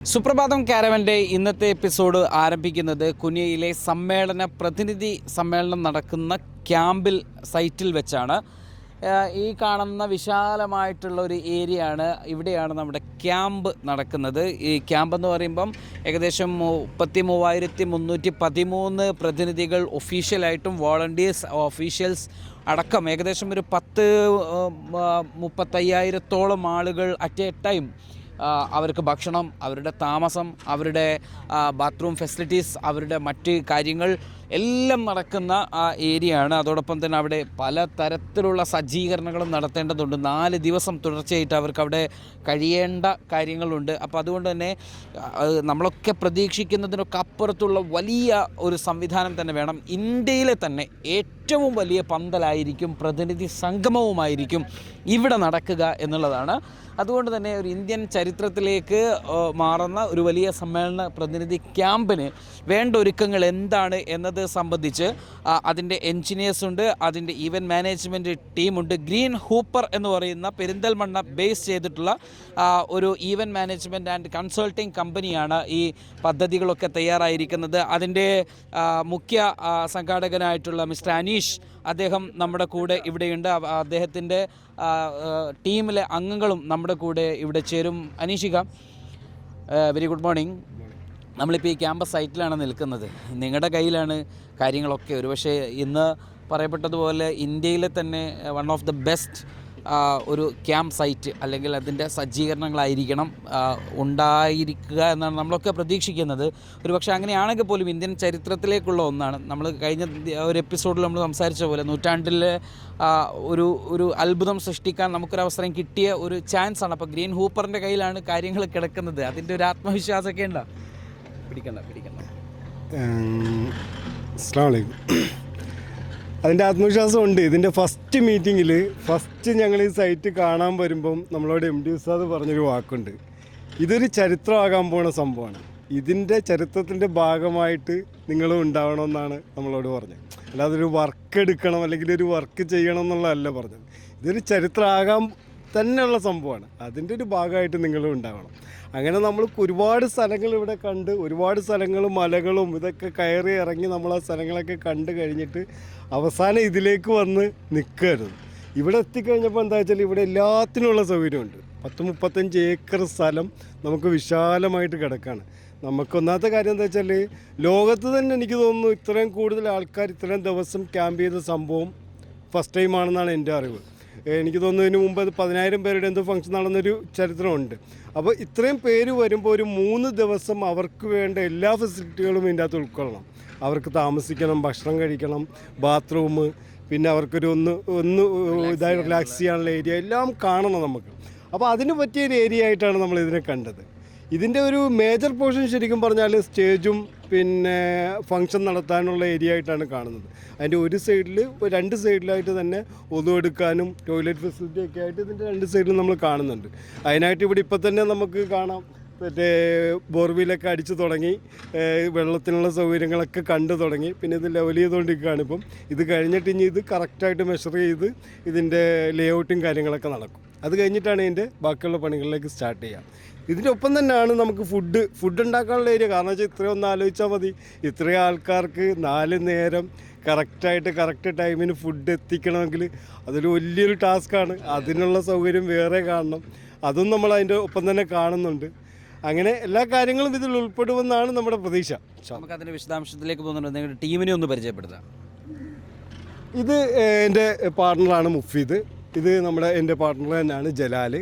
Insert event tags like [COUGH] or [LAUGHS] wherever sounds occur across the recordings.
സുപ്രഭാതം കാരവന്റെ ഇന്നത്തെ എപ്പിസോഡ് ആരംഭിക്കുന്നത് കുനിയയിലെ സമ്മേളന പ്രതിനിധി സമ്മേളനം നടക്കുന്ന ക്യാമ്പിൽ സൈറ്റിൽ വെച്ചാണ്. ഈ കാണുന്ന വിശാലമായിട്ടുള്ള ഒരു ഏരിയയാണ് ഇവിടെയാണ് നമ്മുടെ ക്യാമ്പ് നടക്കുന്നത്. ഈ ക്യാമ്പ് എന്ന് പറയുമ്പം ഏകദേശം മുപ്പത്തി മൂവായിരത്തി മുന്നൂറ്റി പതിമൂന്ന് പ്രതിനിധികൾ ഒഫീഷ്യലായിട്ടും വോളണ്ടിയേഴ്സ് ഒഫീഷ്യൽസ് അടക്കം ഏകദേശം ഒരു പത്ത് മുപ്പത്തയ്യായിരത്തോളം ആളുകൾ അറ്റ് എ ടൈം അവർക്ക് ഭക്ഷണം അവരുടെ താമസം അവരുടെ ബാത്റൂം ഫെസിലിറ്റീസ് അവരുടെ മറ്റ് കാര്യങ്ങൾ എല്ലാം നടക്കുന്ന ആ ഏരിയ ആണ്. അതോടൊപ്പം തന്നെ അവിടെ പല തരത്തിലുള്ള സജ്ജീകരണങ്ങളും നടത്തേണ്ടതുണ്ട്. നാല് ദിവസം തുടർച്ചയായിട്ട് അവർക്ക് അവിടെ കഴിയേണ്ട കാര്യങ്ങളുണ്ട്. അപ്പോൾ അതുകൊണ്ട് തന്നെ നമ്മളൊക്കെ പ്രതീക്ഷിക്കുന്നതിനൊക്കെ അപ്പുറത്തുള്ള വലിയ ഒരു സംവിധാനം തന്നെ വേണം. ഇന്ത്യയിലെ തന്നെ ഏറ്റവും വലിയ പന്തലായിരിക്കും പ്രതിനിധി സംഗമവുമായിരിക്കും ഇവിടെ നടക്കുക എന്നുള്ളതാണ്. അതുകൊണ്ട് തന്നെ ഒരു ഇന്ത്യൻ ചരിത്രത്തിലേക്ക് മാറുന്ന ഒരു വലിയ സമ്മേളന പ്രതിനിധി ക്യാമ്പിന് വേണ്ട ഒരുക്കങ്ങൾ എന്താണ് എന്നത് സംബന്ധിച്ച് അതിന്റെ എൻജിനീയേഴ്സ് ഉണ്ട് അതിന്റെ ഈവന്റ് മാനേജ്മെന്റ് ടീമുണ്ട്. ഗ്രീൻ ഹൂപ്പർ എന്ന് പറയുന്ന പെരിന്തൽമണ്ണ ബേസ് ചെയ്തിട്ടുള്ള ഒരു ഈവന്റ് മാനേജ്മെന്റ് ആൻഡ് കൺസൾട്ടിംഗ് കമ്പനിയാണ് ഈ പദ്ധതികളൊക്കെ തയ്യാറായിരിക്കുന്നത്. അതിന്റെ മുഖ്യ സംഘാടകനായിട്ടുള്ള മിസ്റ്റർ അനീഷ് അദ്ദേഹം നമ്മുടെ കൂടെ ഇവിടെയുണ്ട്. അദ്ദേഹത്തിന്റെ ടീമിലെ അംഗങ്ങളും നമ്മുടെ കൂടെ ഇവിടെ ചേരും. അനീഷിക വെരി ഗുഡ് മോർണിംഗ് നമ്മളിപ്പോൾ ഈ ക്യാമ്പസ് സൈറ്റിലാണ് നിൽക്കുന്നത്. നിങ്ങളുടെ കയ്യിലാണ് കാര്യങ്ങളൊക്കെ. ഒരുപക്ഷെ ഇന്ന് പറയപ്പെട്ടതുപോലെ ഇന്ത്യയിലെ തന്നെ വൺ ഓഫ് ദ ബെസ്റ്റ് ഒരു ക്യാമ്പ് സൈറ്റ് അല്ലെങ്കിൽ അതിന്റെ സജ്ജീകരണങ്ങളായിരിക്കണം ഉണ്ടായിരിക്കുക എന്നാണ് നമ്മളൊക്കെ പ്രതീക്ഷിക്കുന്നത്. ഒരു പക്ഷേ അങ്ങനെയാണെങ്കിൽ പോലും ഇന്ത്യൻ ചരിത്രത്തിലേക്കുള്ള ഒന്നാണ്. നമ്മൾ കഴിഞ്ഞ ഒരു എപ്പിസോഡിൽ നമ്മൾ സംസാരിച്ച പോലെ നൂറ്റാണ്ടിലെ ഒരു ഒരു അത്ഭുതം സൃഷ്ടിക്കാൻ നമുക്കൊരു അവസരം കിട്ടിയ ഒരു ചാൻസ് ആണ് അപ്പോൾ ഗ്രീൻ ഹൂപ്പറിന്റെ കയ്യിലാണ് കാര്യങ്ങൾ കിടക്കുന്നത്. അതിന്റെ ഒരു ആത്മവിശ്വാസമൊക്കെ ഉണ്ടോ? പിടിക്കണ്ട പിടിക്കണ്ട. അതിന്റെ ആത്മവിശ്വാസം ഉണ്ട്. ഇതിന്റെ ഫസ്റ്റ് മീറ്റിങ്ങിൽ ഫസ്റ്റ് ഞങ്ങൾ ഈ സൈറ്റ് കാണാൻ വരുമ്പം നമ്മളോട് എം ഡി ഉസ്താദ് പറഞ്ഞൊരു വാക്കുണ്ട്. ഇതൊരു ചരിത്രമാകാൻ പോണ സംഭവമാണ്. ഇതിന്റെ ചരിത്രത്തിന്റെ ഭാഗമായിട്ട് നിങ്ങളും ഉണ്ടാവണമെന്നാണ് നമ്മളോട് പറഞ്ഞത്. അല്ലാതെ ഒരു വർക്ക് എടുക്കണം അല്ലെങ്കിൽ ഒരു വർക്ക് ചെയ്യണം എന്നുള്ളതല്ല പറഞ്ഞത്. ഇതൊരു ചരിത്രമാകാൻ തന്നെയുള്ള സംഭവമാണ്. അതിന്റെ ഒരു ഭാഗമായിട്ട് നിങ്ങളും ഉണ്ടാവണം. അങ്ങനെ നമ്മൾ ഒരുപാട് സ്ഥലങ്ങൾ ഇവിടെ കണ്ട് ഒരുപാട് സ്ഥലങ്ങളും മലകളും ഇതൊക്കെ കയറി ഇറങ്ങി നമ്മൾ ആ സ്ഥലങ്ങളൊക്കെ കണ്ട് കഴിഞ്ഞിട്ട് അവസാനം ഇതിലേക്ക് വന്ന് നിൽക്കരുത്. ഇവിടെ എത്തിക്കഴിഞ്ഞപ്പോൾ എന്താ വെച്ചാൽ ഇവിടെ എല്ലാത്തിനുള്ള സൗകര്യമുണ്ട്. പത്ത് മുപ്പത്തഞ്ച് ഏക്കർ സ്ഥലം നമുക്ക് വിശാലമായിട്ട് കിടക്കാണ്. നമുക്ക് ഒന്നാമത്തെ കാര്യം എന്താ വെച്ചാൽ ലോകത്ത് തന്നെ എനിക്ക് തോന്നുന്നു ഇത്രയും കൂടുതൽ ആൾക്കാർ ഇത്രയും ദിവസം ക്യാമ്പ് ചെയ്ത സംഭവം ഫസ്റ്റ് ടൈം ആണെന്നാണ് എന്റെ അറിവ്. എനിക്ക് തോന്നുന്നു ഇതിന് മുമ്പ് അത് പതിനായിരം പേരുടെ എന്തോ ഫംഗ്ഷൻ നടന്നൊരു ചരിത്രമുണ്ട്. അപ്പോൾ ഇത്രയും പേര് വരുമ്പോൾ ഒരു മൂന്ന് ദിവസം അവർക്ക് വേണ്ട എല്ലാ ഫെസിലിറ്റികളും ഇതിന്റെ അകത്ത് ഉൾക്കൊള്ളണം. അവർക്ക് താമസിക്കണം ഭക്ഷണം കഴിക്കണം ബാത്റൂം പിന്നെ അവർക്കൊരു ഒന്ന് ഒന്ന് ഇതായി റിലാക്സ് ചെയ്യാനുള്ള ഏരിയ എല്ലാം കാണണം നമുക്ക്. അപ്പോൾ അതിന് പറ്റിയൊരു ഏരിയ ആയിട്ടാണ് നമ്മൾ ഇതിനെ കണ്ടത്. ഇതിന്റെ ഒരു മേജർ പോർഷൻ ശരിക്കും പറഞ്ഞാൽ സ്റ്റേജും പിന്നെ ഫങ്ഷൻ നടത്താനുള്ള ഏരിയ ആയിട്ടാണ് കാണുന്നത്. അതിന്റെ ഒരു സൈഡിൽ രണ്ട് സൈഡിലായിട്ട് തന്നെ ഒതു എടുക്കാനും ടോയ്ലറ്റ് ഫെസിലിറ്റി ഒക്കെ ആയിട്ട് ഇതിന്റെ രണ്ട് സൈഡിലും നമ്മൾ കാണുന്നുണ്ട്. അതിനായിട്ട് ഇവിടെ ഇപ്പം തന്നെ നമുക്ക് കാണാം. മറ്റേ ബോർവീലൊക്കെ അടിച്ചു തുടങ്ങി വെള്ളത്തിനുള്ള സൗകര്യങ്ങളൊക്കെ കണ്ടു തുടങ്ങി. പിന്നെ ഇത് ലെവൽ ചെയ്തുകൊണ്ടിരിക്കുകയാണ് ഇപ്പം. ഇത് കഴിഞ്ഞിട്ട് ഇനി ഇത് കറക്റ്റായിട്ട് മെഷർ ചെയ്ത് ഇതിന്റെ ലേഔട്ടും കാര്യങ്ങളൊക്കെ നടക്കും. അത് കഴിഞ്ഞിട്ടാണ് ഇതിന്റെ ബാക്കിയുള്ള പണികളിലേക്ക് സ്റ്റാർട്ട് ചെയ്യുക ഇതിന്റെ ഒപ്പം തന്നെയാണ് നമുക്ക് ഫുഡ് ഫുഡ് ഉണ്ടാക്കാനുള്ള ഏരിയ കാരണം വെച്ചാൽ ഇത്രയും ഒന്ന് ആലോചിച്ചാൽ മതി. ഇത്രയും ആൾക്കാർക്ക് നാല് നേരം കറക്റ്റായിട്ട് കറക്റ്റ് ടൈമിന് ഫുഡ് എത്തിക്കണമെങ്കിൽ അതൊരു വലിയൊരു ടാസ്ക്കാണ് അതിനുള്ള സൗകര്യം വേറെ കാണണം. അതും നമ്മൾ അതിന്റെ ഒപ്പം തന്നെ കാണുന്നുണ്ട്. അങ്ങനെ എല്ലാ കാര്യങ്ങളും ഇതിൽ ഉൾപ്പെടുമെന്നാണ് നമ്മുടെ പ്രതീക്ഷ. നമുക്ക് അതിന്റെ വിശദാംശത്തിലേക്ക് പോകുന്നുണ്ട്. നിങ്ങളുടെ ടീമിനെ ഒന്ന് പരിചയപ്പെടുത്താം. ഇത് എന്റെ പാർട്ണറാണ് മുഫീദ്. ഇത് നമ്മുടെ എന്റെ പാർട്ണർ തന്നെയാണ് ജലാൽ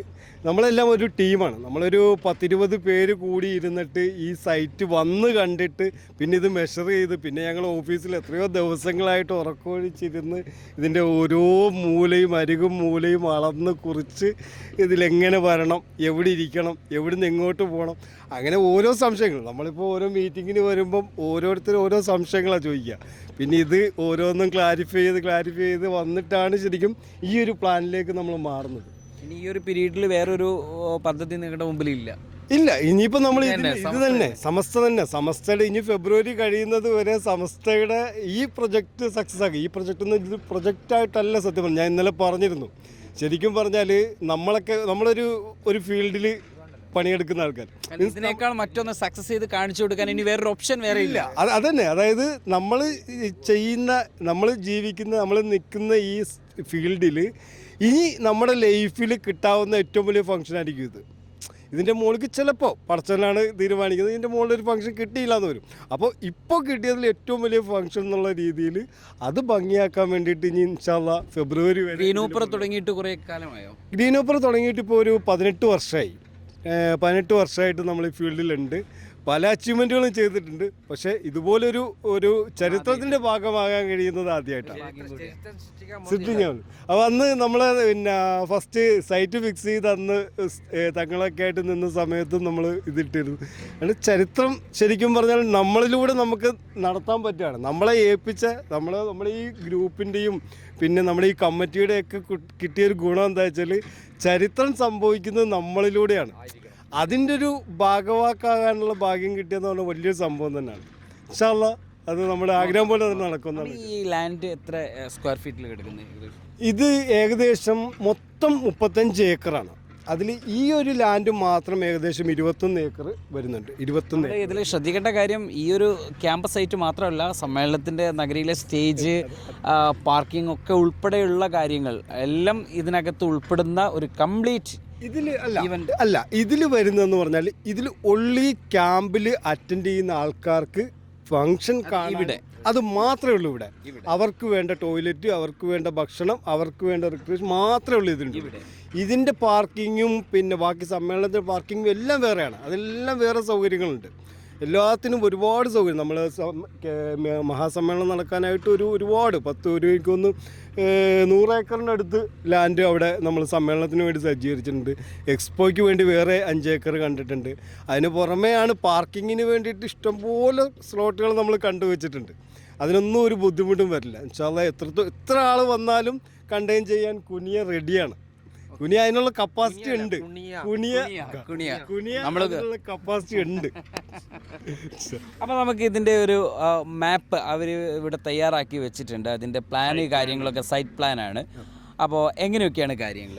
നമ്മളെല്ലാം ഒരു ടീമാണ്. നമ്മളൊരു പത്തിരുപത് പേര് കൂടി ഇരുന്നിട്ട് ഈ സൈറ്റ് വന്ന് കണ്ടിട്ട് പിന്നെ ഇത് മെഷർ ചെയ്ത് പിന്നെ ഞങ്ങൾ ഓഫീസിൽ എത്രയോ ദിവസങ്ങളായിട്ട് ഉറക്കമൊഴിച്ചിരുന്ന് ഇതിന്റെ ഓരോ മൂലയും അരികും മൂലയും അളന്ന് കുറിച്ച് ഇതിലെങ്ങനെ വരണം എവിടെ ഇരിക്കണം എവിടുന്ന് എങ്ങോട്ട് പോകണം അങ്ങനെ ഓരോ സംശയങ്ങൾ. നമ്മളിപ്പോൾ ഓരോ മീറ്റിങ്ങിന് വരുമ്പം ഓരോരുത്തരും ഓരോ സംശയങ്ങളാണ് ചോദിക്കുക. പിന്നെ ഇത് ഓരോന്നും ക്ലാരിഫൈ ചെയ്ത് ക്ലാരിഫൈ ചെയ്ത് വന്നിട്ടാണ് ശരിക്കും ഈ ഒരു പ്ലാനിലേക്ക് നമ്മൾ മാറുന്നത്. ഇനി ഈ ഒരു പീരീഡിൽ വേറൊരു പദ്ധതി നിങ്ങളുടെ മുമ്പിൽ ഇല്ല ഇല്ല ഇനിയിപ്പോൾ നമ്മൾ ഇത് തന്നെ, സമസ്ത തന്നെ. സമസ്തയുടെ ഇനി ഫെബ്രുവരി കഴിയുന്നത് വരെ സമസ്തയുടെ ഈ പ്രൊജക്റ്റ് സക്സസ് ആക്കി. ഈ പ്രൊജക്റ്റ് ഒന്നും ഇത് പ്രൊജക്റ്റായിട്ടല്ല സത്യം പറഞ്ഞു ഞാൻ ഇന്നലെ പറഞ്ഞിരുന്നു. ശരിക്കും പറഞ്ഞാൽ നമ്മളൊക്കെ നമ്മളൊരു ഒരു ഫീൽഡിൽ പണിയെടുക്കുന്ന ആൾക്കാർ ഇതിനേക്കാൾ മറ്റൊന്ന് സക്സസ് ചെയ്ത് കാണിച്ചു കൊടുക്കാൻ ഇനി വേറൊരു ഓപ്ഷൻ വേറെ ഇല്ല. അത് അതന്നെ. അതായത് നമ്മൾ ചെയ്യുന്ന നമ്മൾ ജീവിക്കുന്ന നമ്മൾ നിൽക്കുന്ന ഈ ഫീൽഡിൽ ഇനി നമ്മുടെ ലൈഫിൽ കിട്ടാവുന്ന ഏറ്റവും വലിയ ഫംഗ്ഷൻ ആയിരിക്കും ഇത്. ഇതിന്റെ മുകളിൽ ചിലപ്പോൾ പടച്ചനാണ് തീരുമാനിക്കുന്നത്. ഇതിന്റെ മുകളിൽ ഒരു ഫംഗ്ഷൻ കിട്ടിയില്ല എന്ന് വരും. അപ്പോൾ ഇപ്പോൾ കിട്ടിയതിൽ ഏറ്റവും വലിയ ഫംഗ്ഷൻ എന്നുള്ള രീതിയിൽ അത് ഭംഗിയാക്കാൻ വേണ്ടിയിട്ട് ഇനി ഇൻഷാല്ല ഫെബ്രുവരി വരെ ഗ്രീനോപ്പർ തുടങ്ങിയിട്ട് കുറേ കാലമായോ? ഗ്രീൻ ഓപ്പർ തുടങ്ങിയിട്ട് ഇപ്പോൾ ഒരു പതിനെട്ട് വർഷമായി പതിനെട്ട് വർഷമായിട്ട് നമ്മൾ ഈ ഫീൽഡിലുണ്ട്. പല അച്ചീവ്മെന്റുകളും ചെയ്തിട്ടുണ്ട്. പക്ഷേ ഇതുപോലൊരു ഒരു ചരിത്രത്തിന്റെ ഭാഗമാകാൻ കഴിയുന്നത് ആദ്യമായിട്ടാണ്. അപ്പോൾ അന്ന് നമ്മൾ പിന്നെ ഫസ്റ്റ് സൈറ്റ് ഫിക്സ് ചെയ്ത് അന്ന് തങ്ങളൊക്കെ ആയിട്ട് നിന്ന സമയത്തും നമ്മൾ ഇതിട്ടിരുന്നു. അങ്ങനെ ചരിത്രം ശരിക്കും പറഞ്ഞാൽ നമ്മളിലൂടെ നമുക്ക് നടത്താൻ പറ്റുകയാണ്. നമ്മളെ ഏൽപ്പിച്ച നമ്മൾ നമ്മുടെ ഈ ഗ്രൂപ്പിന്റെയും പിന്നെ നമ്മുടെ ഈ കമ്മിറ്റിയുടെയൊക്കെ കിട്ടിയൊരു ഗുണം എന്താ വെച്ചാൽ ചരിത്രം സംഭവിക്കുന്നത് നമ്മളിലൂടെയാണ്. അതിന്റെ ഒരു ഭാഗവാക്കാകാനുള്ള ഭാഗ്യം കിട്ടിയെന്ന് പറഞ്ഞാൽ വലിയൊരു സംഭവം തന്നെയാണ്. ഇഷ്ടമല്ല അത് നമ്മുടെ ആഗ്രഹം പോലെ തന്നെ നടക്കുന്നതാണ് ഈ ലാൻഡ് എത്ര സ്ക്വയർ ഫീറ്റിൽ കിടക്കുന്നത് ഇത് ഏകദേശം മൊത്തം മുപ്പത്തഞ്ച് ഏക്കറാണ്. അതിൽ ഈ ഒരു ലാൻഡ് മാത്രം ഏകദേശം ഇരുപത്തൊന്ന് ഏക്കർ വരുന്നുണ്ട്. ഇരുപത്തൊന്ന്. ഇതിൽ ശ്രദ്ധിക്കേണ്ട കാര്യം ഈ ഒരു ക്യാമ്പസ് സൈറ്റ് മാത്രമല്ല സമ്മേളനത്തിന്റെ നഗരിയിലെ സ്റ്റേജ് പാർക്കിംഗ് ഒക്കെ ഉൾപ്പെടെയുള്ള കാര്യങ്ങൾ എല്ലാം ഇതിനകത്ത് ഉൾപ്പെടുന്ന ഒരു കംപ്ലീറ്റ് ഇതിൽ അല്ല. അല്ല ഇതിൽ വരുന്നതെന്ന് പറഞ്ഞാൽ ഇതിൽ ഒള്ളി ക്യാമ്പിൽ അറ്റൻഡ് ചെയ്യുന്ന ആൾക്കാർക്ക് ഫങ്ഷൻ ഇവിടെ. അത് മാത്രമേ ഉള്ളൂ ഇവിടെ. അവർക്ക് വേണ്ട ടോയ്ലറ്റ് അവർക്ക് വേണ്ട ഭക്ഷണം അവർക്ക് വേണ്ട റിക്രേഷൻ മാത്രമേ ഉള്ളൂ ഇതിന്റെ. ഇതിന്റെ പാർക്കിങ്ങും പിന്നെ ബാക്കി സമ്മേളനത്തിന്റെ പാർക്കിങ്ങും എല്ലാം വേറെയാണ് അതെല്ലാം വേറെ സൗകര്യങ്ങളുണ്ട് എല്ലാത്തിനും ഒരുപാട് സൗകര്യം. നമ്മൾ മഹാസമ്മേളനം നടക്കാനായിട്ട് ഒരു ഒരുപാട് പത്ത് ഒരു നൂറ് ഏക്കറിന്റെ അടുത്ത് ലാൻഡ് അവിടെ നമ്മൾ സമ്മേളനത്തിന് വേണ്ടി സജ്ജീകരിച്ചിട്ടുണ്ട്. എക്സ്പോയ്ക്ക് വേണ്ടി വേറെ അഞ്ച് ഏക്കർ കണ്ടിട്ടുണ്ട്. അതിന് പുറമെയാണ് പാർക്കിങ്ങിന് വേണ്ടിയിട്ട് ഇഷ്ടംപോലെ സ്ലോട്ടുകൾ നമ്മൾ കണ്ടുവച്ചിട്ടുണ്ട് അതിനൊന്നും ഒരു ബുദ്ധിമുട്ടും വരില്ല. എന്നുവെച്ചാൽ എത്ര എത്ര ആൾ വന്നാലും കണ്ടെയ്ൻ ചെയ്യാൻ കുനിയ റെഡിയാണ് കുനിയ അതിനുള്ള കപ്പാസിറ്റി ഉണ്ട്. കുനിയ. കുനിയ. കുനിയ നമ്മളുടെ അതിനുള്ള കപ്പാസിറ്റി ഉണ്ട്. [LAUGHS] അപ്പോൾ നമുക്ക് ഇതിന്റെ ഒരു മാപ്പ് അവർ ഇവിടെ തയ്യാറാക്കി വെച്ചിട്ടുണ്ട്. അതിന്റെ പ്ലാന് കാര്യങ്ങളൊക്കെ സൈറ്റ് പ്ലാനാണ് അപ്പോൾ എങ്ങനെയൊക്കെയാണ് കാര്യങ്ങൾ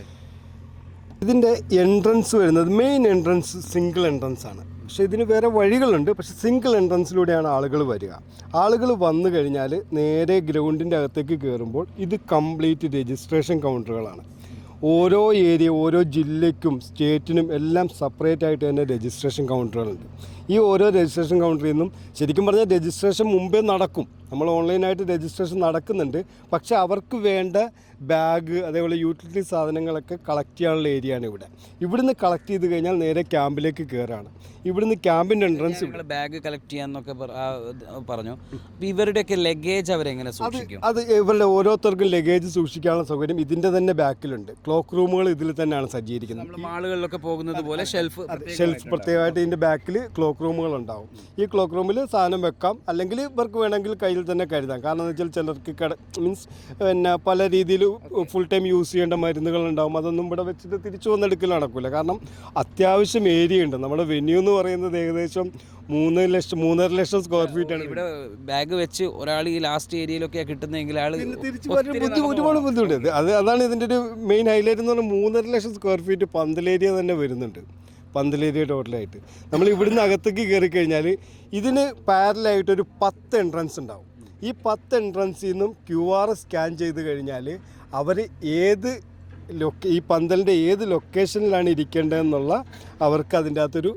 ഇതിന്റെ എൻട്രൻസ് വരുന്നത് മെയിൻ എൻട്രൻസ് സിംഗിൾ എൻട്രൻസ് ആണ്. പക്ഷേ ഇതിന് വേറെ വഴികളുണ്ട്. പക്ഷെ സിംഗിൾ എൻട്രൻസിലൂടെയാണ് ആളുകൾ വരിക. ആളുകൾ വന്നു കഴിഞ്ഞാൽ നേരെ ഗ്രൗണ്ടിന്റെ അകത്തേക്ക് കയറുമ്പോൾ ഇത് കംപ്ലീറ്റ് രജിസ്ട്രേഷൻ കൗണ്ടറുകളാണ് ഓരോ ഏരിയ ഓരോ ജില്ലയ്ക്കും സ്റ്റേറ്റിനും എല്ലാം സെപ്പറേറ്റ് ആയിട്ട് തന്നെ രജിസ്ട്രേഷൻ കൗണ്ടറുകളുണ്ട് ഈ ഓരോ രജിസ്ട്രേഷൻ കൗണ്ടറിൽ നിന്നും ശരിക്കും പറഞ്ഞാൽ രജിസ്ട്രേഷൻ മുമ്പേ നടക്കും. നമ്മൾ ഓൺലൈനായിട്ട് രജിസ്ട്രേഷൻ നടക്കുന്നുണ്ട്. പക്ഷേ അവർക്ക് വേണ്ട ബാഗ് അതേപോലെ യൂട്ടിലിറ്റി സാധനങ്ങളൊക്കെ കളക്ട് ചെയ്യാനുള്ള ഏരിയ ആണ് ഇവിടെ. ഇവിടുന്ന് കളക്ട് ചെയ്ത് കഴിഞ്ഞാൽ നേരെ ക്യാമ്പിലേക്ക് കയറാണ് ഇവിടുന്ന് ക്യാമ്പിന്റെ എൻട്രൻസ് ഇവിടെ ബാഗ് കളക്ട് ചെയ്യാന്നൊക്കെ പറഞ്ഞു. ഇവരുടെയൊക്കെ ലഗേജ് അവരെങ്ങനെ സൂക്ഷിക്കും? അത് ഇവരുടെ ഓരോരുത്തർക്കും ലഗേജ് സൂക്ഷിക്കാനുള്ള സൗകര്യം ഇതിന്റെ തന്നെ ബാക്കിലുണ്ട് ക്ലോക്ക് റൂമുകൾ ഇതിൽ തന്നെയാണ് സജ്ജീകരിക്കുന്നത്. ആളുകളിലൊക്കെ മാളുകളിലൊക്കെ പോകുന്നത് പോലെ ഷെൽഫ് ഷെൽഫ് പ്രത്യേകമായിട്ട് ഇതിന്റെ ബാക്കിൽ ക്ലോക്ക് റൂമുകൾ ഉണ്ടാവും ഈ ക്ലോക്ക് റൂമിൽ സാധനം വെക്കാം. അല്ലെങ്കിൽ ഇവർക്ക് വേണമെങ്കിൽ കയ്യിൽ തന്നെ കരുതാം. കാരണം എന്ന് വെച്ചാൽ ചിലർക്ക് കട മീൻസ് പിന്നെ പല രീതിയിൽ ഫുൾ ടൈം യൂസ് ചെയ്യേണ്ട മരുന്നുകൾ ഉണ്ടാവും അതൊന്നും ഇവിടെ വെച്ചിട്ട് തിരിച്ചു വന്നെടുക്കൽ നടക്കില്ല കാരണം അത്യാവശ്യം ഏരിയ ഉണ്ട്. നമ്മുടെ വെന്യൂ എന്ന് പറയുന്നത് ഏകദേശം മൂന്ന് ലക്ഷം മൂന്നര ലക്ഷം സ്ക്വയർ ഫീറ്റ് ആണ്. ഇവിടെ ബാഗ് വെച്ച് ഒരാൾ ഈ ലാസ്റ്റ് ഏരിയയിലൊക്കെ കിട്ടുന്നെങ്കിൽ ആൾ തിരിച്ചു ഒരുപാട് ബുദ്ധിമുട്ട് അത് അതാണ് ഇതിന്റെ ഒരു മെയിൻ ഹൈലൈറ്റ് എന്ന് പറഞ്ഞാൽ മൂന്നര ലക്ഷം സ്ക്വയർ ഫീറ്റ് പന്തലേരിയ തന്നെ വരുന്നുണ്ട്. പന്തലേരിയ ടോട്ടലായിട്ട് നമ്മൾ ഇവിടുന്ന് അകത്തേക്ക് കയറി കഴിഞ്ഞാൽ ഇതിന് പാരലായിട്ട് ഒരു പത്ത് എൻട്രൻസ് ഉണ്ടാവും. ഈ പത്ത് എൻട്രൻസിൽ നിന്നും ക്യു ആർ സ്കാൻ ചെയ്ത് കഴിഞ്ഞാൽ അവർ ഏത് ലൊക്കെ ഈ പന്തലിന്റെ ഏത് ലൊക്കേഷനിലാണ് ഇരിക്കേണ്ടതെന്നുള്ള അവർക്ക് അതിന്റെ അകത്തൊരു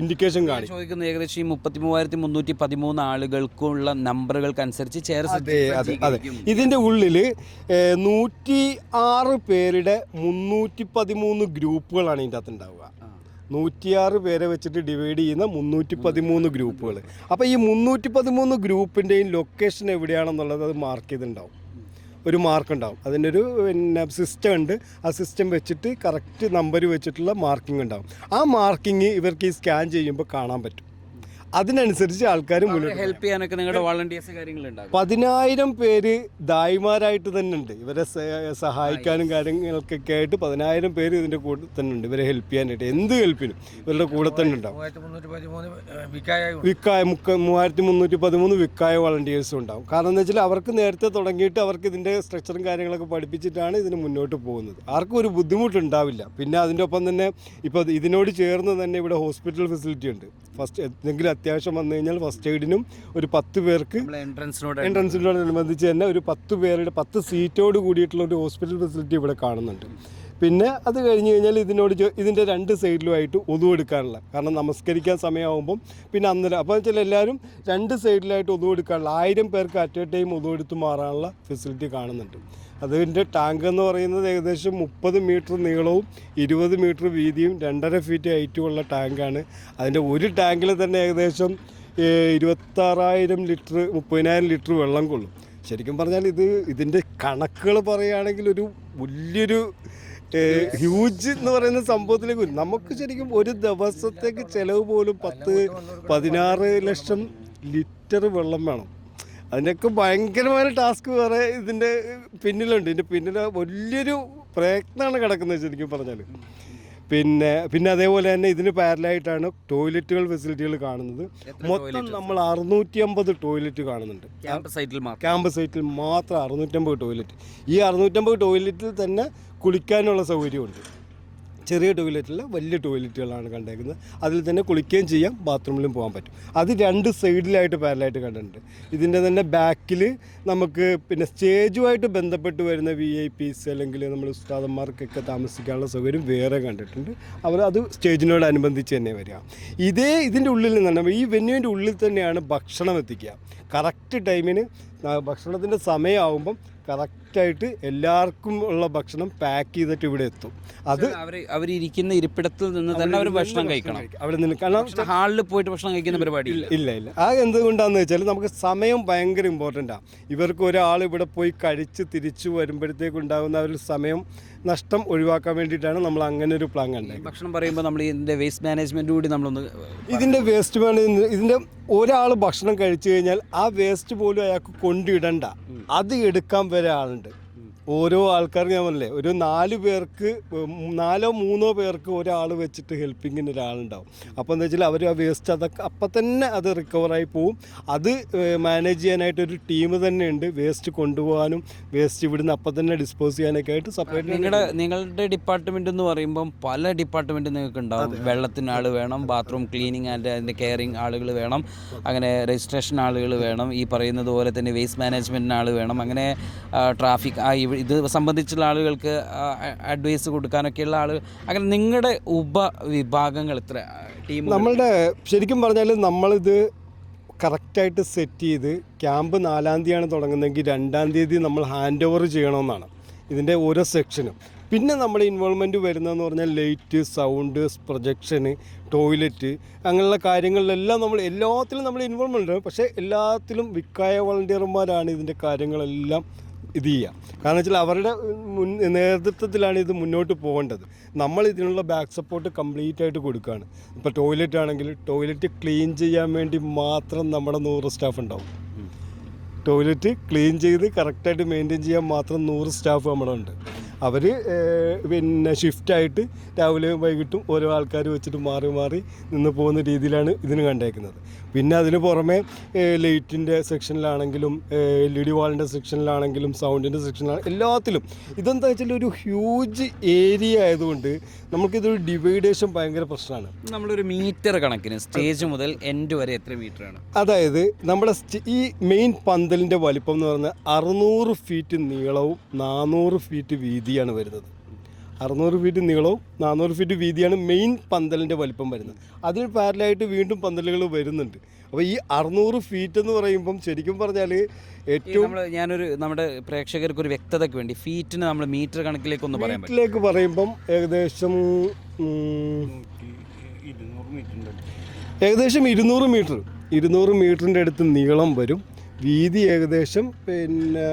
ഇൻഡിക്കേഷൻ കാണിക്കും. ചോദിക്കുന്നത് ഏകദേശം ഈ മുപ്പത്തി മൂവായിരത്തി മുന്നൂറ്റി പതിമൂന്ന് ആളുകൾക്കുള്ള നമ്പറുകൾക്കനുസരിച്ച് ചേർ അതെ അതെ അതെ. ഇതിന്റെ ഉള്ളിൽ നൂറ്റി ആറ് പേരുടെ മുന്നൂറ്റി പതിമൂന്ന് ഗ്രൂപ്പുകളാണ് ഇതിന്റെ അകത്ത് ഉണ്ടാവുക. നൂറ്റിയാറ് പേരെ വെച്ചിട്ട് ഡിവൈഡ് ചെയ്യുന്ന മുന്നൂറ്റി പതിമൂന്ന് ഗ്രൂപ്പുകൾ. അപ്പോൾ ഈ മുന്നൂറ്റി പതിമൂന്ന് ഗ്രൂപ്പിന്റെയും ലൊക്കേഷൻ എവിടെയാണെന്നുള്ളത് അത് മാർക്ക് ചെയ്തിട്ടുണ്ടാവും. ഒരു മാർക്ക് ഉണ്ടാവും. അതിന്റെ ഒരു പിന്നെ സിസ്റ്റം ഉണ്ട്. ആ സിസ്റ്റം വെച്ചിട്ട് കറക്റ്റ് നമ്പർ വെച്ചിട്ടുള്ള മാർക്കിംഗ് ഉണ്ടാവും. ആ മാർക്കിംഗ് ഇവർക്ക് ഈ സ്കാൻ ചെയ്യുമ്പോൾ കാണാൻ പറ്റും. അതിനനുസരിച്ച് ആൾക്കാർ മുന്നോട്ട് ഹെൽപ്പ് ചെയ്യാനൊക്കെ നിങ്ങളുടെ വളണ്ടിയേഴ്സ് കാര്യങ്ങളുണ്ടാകും പതിനായിരം പേര് ദായിമാരായിട്ട് തന്നെ ഉണ്ട്. ഇവരെ സഹായിക്കാനും കാര്യങ്ങൾക്കൊക്കെ ആയിട്ട് പതിനായിരം പേര് ഇതിന്റെ കൂടെ തന്നെ ഉണ്ട്. ഇവരെ ഹെൽപ്പ് ചെയ്യാനായിട്ട് എന്ത് ഹെൽപ്പിനും ഇവരുടെ കൂടെ തന്നെ ഉണ്ടാവും. മൂവായിരത്തി മുന്നൂറ്റി പതിമൂന്ന് വിക്കായ മുക്ക മൂവായിരത്തി മുന്നൂറ്റി പതിമൂന്ന് വിക്കായ വളണ്ടിയേഴ്സും ഉണ്ടാവും. കാരണം എന്താ വെച്ചാൽ അവർക്ക് നേരത്തെ തുടങ്ങിയിട്ട് അവർക്ക് ഇതിന്റെ സ്ട്രക്ചറും കാര്യങ്ങളൊക്കെ പഠിപ്പിച്ചിട്ടാണ് ഇതിന് മുന്നോട്ട് പോകുന്നത്. ആർക്കും ഒരു ബുദ്ധിമുട്ടുണ്ടാവില്ല. പിന്നെ അതിന്റെ ഒപ്പം തന്നെ ഇപ്പോൾ ഇതിനോട് ചേർന്ന് തന്നെ ഇവിടെ ഹോസ്പിറ്റൽ ഫെസിലിറ്റി ഉണ്ട്. ഫസ്റ്റ് എന്തെങ്കിലും അത്യാവശ്യം വന്നു കഴിഞ്ഞാൽ ഫസ്റ്റ് എയ്ഡിനും ഒരു പത്ത് പേർക്ക് എൻട്രൻസിനോട് എൻട്രൻസിനോടനുബന്ധിച്ച് തന്നെ ഒരു പത്ത് പേരുടെ പത്ത് സീറ്റോട് കൂടിയിട്ടുള്ള ഒരു ഹോസ്പിറ്റൽ ഫെസിലിറ്റി ഇവിടെ കാണുന്നുണ്ട്. പിന്നെ അത് കഴിഞ്ഞ് കഴിഞ്ഞാൽ ഇതിനോട് ഇതിന്റെ രണ്ട് സൈഡിലുമായിട്ട് ഒതുവെടുക്കാനുള്ള കാരണം നമസ്കരിക്കാൻ സമയമാകുമ്പം പിന്നെ അന്നേരം അപ്പോൾ വെച്ചാൽ എല്ലാവരും രണ്ട് സൈഡിലായിട്ട് ഒതുവെടുക്കാനുള്ള ആയിരം പേർക്ക് അറ്റ് എ ടൈം ഒതുവെടുത്ത് മാറാനുള്ള ഫെസിലിറ്റി കാണുന്നുണ്ട്. അതിന്റെ ടാങ്ക് എന്ന് പറയുന്നത് ഏകദേശം മുപ്പത് മീറ്റർ നീളവും ഇരുപത് മീറ്റർ വീതിയും രണ്ടര ഫീറ്റ് ഹൈറ്റും ഉള്ള ടാങ്കാണ് അതിന്റെ ഒരു ടാങ്കിൽ തന്നെ ഏകദേശം ഇരുപത്താറായിരം ലിറ്റർ മുപ്പതിനായിരം ലിറ്റർ വെള്ളം കൊള്ളും. ശരിക്കും പറഞ്ഞാൽ ഇത് ഇതിന്റെ കണക്കുകൾ പറയുകയാണെങ്കിൽ ഒരു വലിയൊരു ഹ്യൂജ് എന്ന് പറയുന്ന സംഭവത്തിലേക്ക് നമുക്ക് ശരിക്കും ഒരു ദിവസത്തേക്ക് ചിലവ് പോലും പത്ത് പതിനാറ് ലക്ഷം ലിറ്റർ വെള്ളം വേണം. അതിന്റെയൊക്കെ ഭയങ്കരമായ ടാസ്ക് വേറെ ഇതിന്റെ പിന്നിലുണ്ട്. ഇതിന്റെ പിന്നിൽ വലിയൊരു പ്രയത്നമാണ് കിടക്കുന്നത് ശരിക്കും പറഞ്ഞാൽ പിന്നെ പിന്നെ അതേപോലെ തന്നെ ഇതിന് പാരലായിട്ടാണ് ടോയ്ലറ്റുകൾ ഫെസിലിറ്റികൾ കാണുന്നത്. മൊത്തം നമ്മൾ അറുന്നൂറ്റി അമ്പത് ടോയ്ലറ്റ് കാണുന്നുണ്ട്. ക്യാമ്പ് സൈറ്റിൽ മാത്രം? ക്യാമ്പ് സൈറ്റിൽ മാത്രം അറുന്നൂറ്റമ്പത് ടോയ്ലറ്റ് ഈ അറുന്നൂറ്റമ്പത് ടോയ്ലറ്റിൽ തന്നെ കുളിക്കാനുള്ള സൗകര്യമുണ്ട്. ചെറിയ ടോയ്ലറ്റില്ല വലിയ ടോയ്ലറ്റുകളാണ് കണ്ടേക്കുന്നത്. അതിൽ തന്നെ കുളിക്കുകയും ചെയ്യാം ബാത്റൂമിലും പോകാൻ പറ്റും. അത് രണ്ട് സൈഡിലായിട്ട് പാരലായിട്ട് കണ്ടിട്ടുണ്ട്. ഇതിന്റെ തന്നെ ബാക്കിൽ നമുക്ക് പിന്നെ സ്റ്റേജുമായിട്ട് ബന്ധപ്പെട്ട് വരുന്ന വി ഐ പീസ് അല്ലെങ്കിൽ നമ്മൾ ഉസ്താദന്മാർക്കൊക്കെ താമസിക്കാനുള്ള സൗകര്യം വേറെ കണ്ടിട്ടുണ്ട്. അവർ അത് സ്റ്റേജിനോടനുബന്ധിച്ച് തന്നെ വരിക. ഇതേ ഇതിന്റെ ഉള്ളിൽ നിന്നാണ് ഈ വെന്യൂവിന്റെ ഉള്ളിൽ തന്നെയാണ് ഭക്ഷണം എത്തിക്കുക. കറക്റ്റ് ടൈമിന് ഭക്ഷണത്തിന്റെ സമയമാകുമ്പം കറക്റ്റായിട്ട് എല്ലാവർക്കും ഉള്ള ഭക്ഷണം പാക്ക് ചെയ്തിട്ട് ഇവിടെ എത്തും. അത് അവർ ഇരിക്കുന്ന ഇരിപ്പിടത്തിൽ നിന്ന് തന്നെ അവർ ഭക്ഷണം കഴിക്കണം. അവിടെ നിന്ന് കാരണം ഹാളിൽ പോയിട്ട് ഭക്ഷണം കഴിക്കുന്ന പരിപാടി ഇല്ല ഇല്ല ഇല്ല. ആ എന്തുകൊണ്ടാണെന്ന് വെച്ചാൽ നമുക്ക് സമയം ഭയങ്കര ഇമ്പോർട്ടന്റ് ആണ് ഇവർക്ക് ഒരാൾ ഇവിടെ പോയി കഴിച്ച് തിരിച്ചു വരുമ്പോഴത്തേക്ക് ഉണ്ടാകുന്ന ഒരു സമയം നഷ്ടം ഒഴിവാക്കാൻ വേണ്ടിയിട്ടാണ് നമ്മൾ അങ്ങനെ ഒരു പ്ലാൻ കണ്ടത്. ഭക്ഷണം പറയുമ്പോൾ നമ്മൾ ഇതിന്റെ വേസ്റ്റ് മാനേജ്മെന്റ് കൂടി നമ്മളൊന്ന് ഇതിന്റെ വേസ്റ്റ് മാനേജ്മെന്റ് ഇതിന്റെ ഒരാൾ ഭക്ഷണം കഴിച്ചു കഴിഞ്ഞാൽ ആ വേസ്റ്റ് പോലും അയാൾക്ക് കൊണ്ടിടണ്ട അത് എടുക്കാൻ വരെ ആളുണ്ട്. ഓരോ ആൾക്കാർക്ക് ഞാൻ പറഞ്ഞില്ലേ ഒരു നാല് പേർക്ക് നാലോ മൂന്നോ പേർക്ക് ഒരാൾ വെച്ചിട്ട് ഹെൽപ്പിങ്ങിന് ഒരാളുണ്ടാവും. അപ്പോൾ എന്താ വെച്ചാൽ അവർ ആ വേസ്റ്റ് അതൊക്കെ അപ്പം തന്നെ അത് റിക്കവറായി പോവും. അത് മാനേജ് ചെയ്യാനായിട്ട് ഒരു ടീം തന്നെ ഉണ്ട്. വേസ്റ്റ് കൊണ്ടുപോകാനും വേസ്റ്റ് ഇവിടുന്ന് അപ്പം തന്നെ ഡിസ്പോസ് ചെയ്യാനൊക്കെ ആയിട്ട് സെപ്പറേറ്റ് നിങ്ങളുടെ നിങ്ങളുടെ ഡിപ്പാർട്ട്മെന്റ് എന്ന് പറയുമ്പം പല ഡിപ്പാർട്ട്മെന്റ് നിങ്ങൾക്ക് ഉണ്ടാവും വെള്ളത്തിന് ആൾ വേണം ബാത്റൂം ക്ലീനിങ് ആൻഡ് അതിന്റെ കെയറിങ് ആളുകൾ വേണം അങ്ങനെ രജിസ്ട്രേഷൻ ആളുകൾ വേണം ഈ പറയുന്നത് പോലെ തന്നെ വേസ്റ്റ് മാനേജ്മെന്റിന് ആൾ വേണം അങ്ങനെ ട്രാഫിക് ഇത് സംബന്ധിച്ചുള്ള ആളുകൾക്ക് അഡ്വൈസ് കൊടുക്കാനൊക്കെയുള്ള ആളുകൾ അങ്ങനെ നിങ്ങളുടെ ഉപവിഭാഗങ്ങൾ ഇത്ര ടീം നമ്മളുടെ ശരിക്കും പറഞ്ഞാൽ നമ്മളിത് കറക്റ്റായിട്ട് സെറ്റ് ചെയ്ത് ക്യാമ്പ് നാലാം തീയതിയാണ് തുടങ്ങുന്നതെങ്കിൽ രണ്ടാം തീയതി നമ്മൾ ഹാൻഡ് ഓവർ ചെയ്യണമെന്നാണ് ഇതിന്റെ ഓരോ സെക്ഷനും പിന്നെ നമ്മുടെ ഇൻവോൾവ്മെന്റ് വരുന്നതെന്ന് പറഞ്ഞാൽ ലൈറ്റ് സൗണ്ട് പ്രൊജക്ഷന് ടോയ്ലറ്റ് അങ്ങനെയുള്ള കാര്യങ്ങളിലെല്ലാം നമ്മൾ എല്ലാത്തിലും നമ്മൾ ഇൻവോൾവ്മെന്റ് പക്ഷേ എല്ലാത്തിലും വിക്കായ വളണ്ടിയർമാരാണ് ഇതിന്റെ കാര്യങ്ങളെല്ലാം ഇത് ചെയ്യുക കാരണം വെച്ചാൽ അവരുടെ മുൻ നേതൃത്വത്തിലാണ് ഇത് മുന്നോട്ട് പോകേണ്ടത്. നമ്മൾ ഇതിനുള്ള ബാക്ക് സപ്പോർട്ട് കംപ്ലീറ്റ് ആയിട്ട് കൊടുക്കുകയാണ്. ഇപ്പോൾ ടോയ്ലറ്റ് ആണെങ്കിൽ ടോയ്ലറ്റ് ക്ലീൻ ചെയ്യാൻ വേണ്ടി മാത്രം നമ്മുടെ നൂറ് സ്റ്റാഫ് ഉണ്ടാവും. ടോയ്ലറ്റ് ക്ലീൻ ചെയ്ത് കറക്റ്റായിട്ട് മെയിന്റെയിൻ ചെയ്യാൻ മാത്രം നൂറ് സ്റ്റാഫ് നമ്മളുണ്ട് ഉണ്ട്. അവർ പിന്നെ ഷിഫ്റ്റായിട്ട് രാവിലെയും വൈകിട്ടും ഓരോ ആൾക്കാർ വെച്ചിട്ട് മാറി മാറി നിന്ന് പോകുന്ന രീതിയിലാണ് ഇതിന് കണ്ടേക്കുന്നത്. പിന്നെ അതിന് പുറമെ ലൈറ്റിന്റെ സെക്ഷനിലാണെങ്കിലും എൽ ഇ ഡി വാളിന്റെ സെക്ഷനിലാണെങ്കിലും സൗണ്ടിന്റെ സെക്ഷനിലാണ് എല്ലാത്തിലും. ഇതെന്താ വെച്ചാൽ ഒരു ഹ്യൂജ് ഏരിയ ആയതുകൊണ്ട് നമുക്കിതൊരു ഡിവൈഡേഷൻ ഭയങ്കര പ്രശ്നമാണ്. നമ്മളൊരു മീറ്റർ കണക്കിന് സ്റ്റേജ് മുതൽ എൻഡ് വരെ എത്ര മീറ്റർ ആണ്? അതായത് നമ്മുടെ ഈ മെയിൻ പന്തലിന്റെ വലിപ്പം എന്ന് പറഞ്ഞാൽ അറുന്നൂറ് ഫീറ്റ് നീളവും നാനൂറ് ഫീറ്റ് വീതിയാണ് വരുന്നത്. അറുന്നൂറ് ഫീറ്റ് നീളവും നാനൂറ് ഫീറ്റ് വീതിയാണ് മെയിൻ പന്തലിന്റെ വലിപ്പം വരുന്നത്. അതിന് പാരലായിട്ട് വീണ്ടും പന്തലുകൾ വരുന്നുണ്ട്. അപ്പോൾ ഈ അറുന്നൂറ് ഫീറ്റ് എന്ന് പറയുമ്പം ശരിക്കും പറഞ്ഞാൽ ഏറ്റവും ഞാനൊരു നമ്മുടെ പ്രേക്ഷകർക്ക് ഒരു വ്യക്തതയ്ക്ക് വേണ്ടി ഫീറ്റിന് നമ്മൾ മീറ്റർ കണക്കിലേക്ക് ഒന്ന് ഫീറ്റിലേക്ക് പറയുമ്പം ഏകദേശം ഏകദേശം ഇരുന്നൂറ് മീറ്റർ ഇരുന്നൂറ് മീറ്ററിന്റെ അടുത്ത് നീളം വരും. വീതി ഏകദേശം പിന്നെ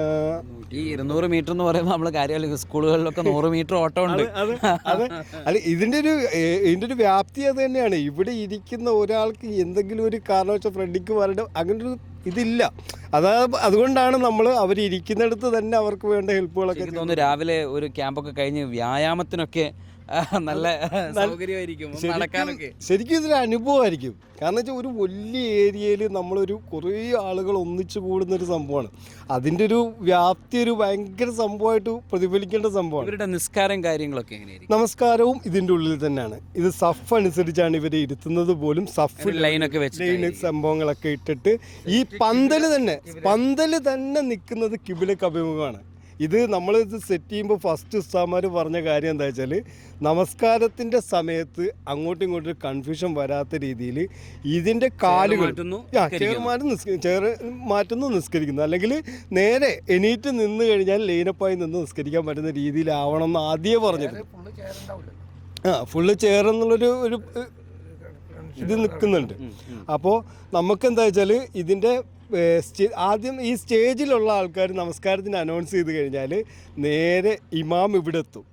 ഈ ഇരുന്നൂറ് മീറ്റർ എന്ന് പറയുമ്പോൾ നമ്മൾ കാര്യമല്ല സ്കൂളുകളിലൊക്കെ നൂറ് മീറ്റർ ഓട്ടം ഉണ്ട് അത് അല്ല ഇതിന്റെ ഒരു ഇതിന്റെ ഒരു വ്യാപ്തി അത് തന്നെയാണ്. ഇവിടെ ഇരിക്കുന്ന ഒരാൾക്ക് എന്തെങ്കിലും ഒരു കാരണവശാൽ ഫ്രണ്ടിക്ക് വരണ്ട അങ്ങനെ ഒരു ഇതില്ല. അതാ അതുകൊണ്ടാണ് നമ്മൾ അവർ ഇരിക്കുന്നിടത്ത് തന്നെ അവർക്ക് വേണ്ട ഹെൽപ്പുകളൊക്കെ തോന്നുന്നു രാവിലെ ഒരു ക്യാമ്പൊക്കെ കഴിഞ്ഞ് വ്യായാമത്തിനൊക്കെ [LAUGHS] നല്ല സൗകര്യമായിരിക്കും. നടക്കാനൊക്കെ. ശരിക്കും ഇതൊരു അനുഭവമായിരിക്കും. കാരണം വെച്ചാൽ ഒരു വലിയ ഏരിയയിൽ നമ്മളൊരു കുറേ ആളുകൾ ഒന്നിച്ചു കൂടുന്ന ഒരു സംഭവമാണ്. അതിന്റെ ഒരു വ്യാപ്തി ഒരു ഭയങ്കര സംഭവമായിട്ട് പ്രതിഫലിക്കേണ്ട സംഭവമാണ്. ഇവരുടെ നിസ്കാരം കാര്യങ്ങളൊക്കെ എങ്ങനെയായിരിക്കും? നമസ്കാരവും ഇതിന്റെ ഉള്ളിൽ തന്നെയാണ്. ഇത് സഫ് അനുസരിച്ചാണ് ഇവരെ ഇരുത്തുന്നത് പോലും. സഫ് ലൈനൊക്കെ വെച്ച് ലൈന് സംഭവങ്ങളൊക്കെ ഇട്ടിട്ട് ഈ പന്തൽ തന്നെ പന്തൽ തന്നെ നിൽക്കുന്നത് കിബിലക്ക് അഭിമുഖമാണ്. ഇത് നമ്മൾ ഇത് സെറ്റ് ചെയ്യുമ്പോൾ ഫസ്റ്റ് ഉസ്താമാർ പറഞ്ഞ കാര്യം എന്താ വെച്ചാൽ നമസ്കാരത്തിന്റെ സമയത്ത് അങ്ങോട്ടും ഇങ്ങോട്ടും ഒരു കൺഫ്യൂഷൻ വരാത്ത രീതിയിൽ ഇതിന്റെ കാലുകൾ ചേർ മാറ്റുന്നു നിസ്കരിക്കുന്നു. അല്ലെങ്കിൽ നേരെ എണീറ്റ് നിന്ന് കഴിഞ്ഞാൽ ലൈനപ്പായി നിന്ന് നിസ്കരിക്കാൻ പറ്റുന്ന രീതിയിലാവണം എന്ന് ആദ്യമേ ചേരുണ്ടാവില്ല ആ ഫുള്ള് ചേർന്നുള്ളൊരു ഒരു ഇത് നിൽക്കുന്നുണ്ട്. അപ്പോൾ നമുക്ക് എന്താ വെച്ചാൽ ഇതിന്റെ ആദ്യം ഈ സ്റ്റേജിലുള്ള ആൾക്കാർ നമസ്കാരത്തിന് അനൗൺസ് ചെയ്ത് കഴിഞ്ഞാൽ നേരെ ഇമാം ഇവിടെ എത്തും